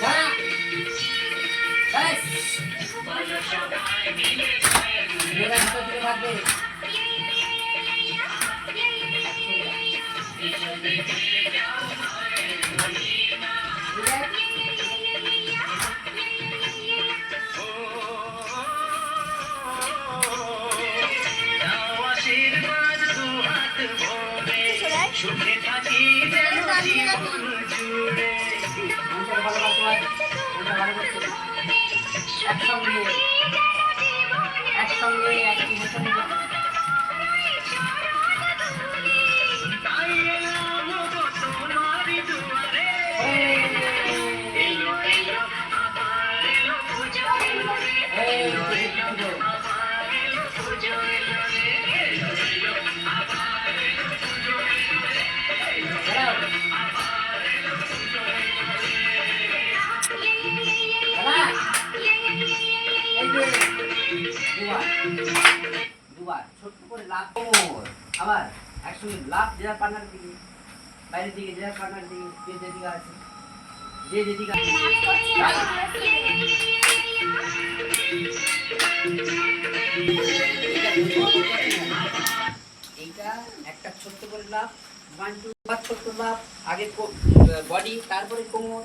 দাঁড়া দাঁড়া ব্যাস একসঙ্গে একসঙ্গে একই দুবার ছোট্ট করে লাভ আবার একসঙ্গে লাভ যার পার্টনার দিকে। বাইরের দিকে যার পার্টনার দিকে, যে যেদিকে আছে। যে যেদিকে। এইটা একটা ছোট্ট করে লাভ ওয়ান টু ছোট্ট লাভ আগে বডি তারপরে কোমর।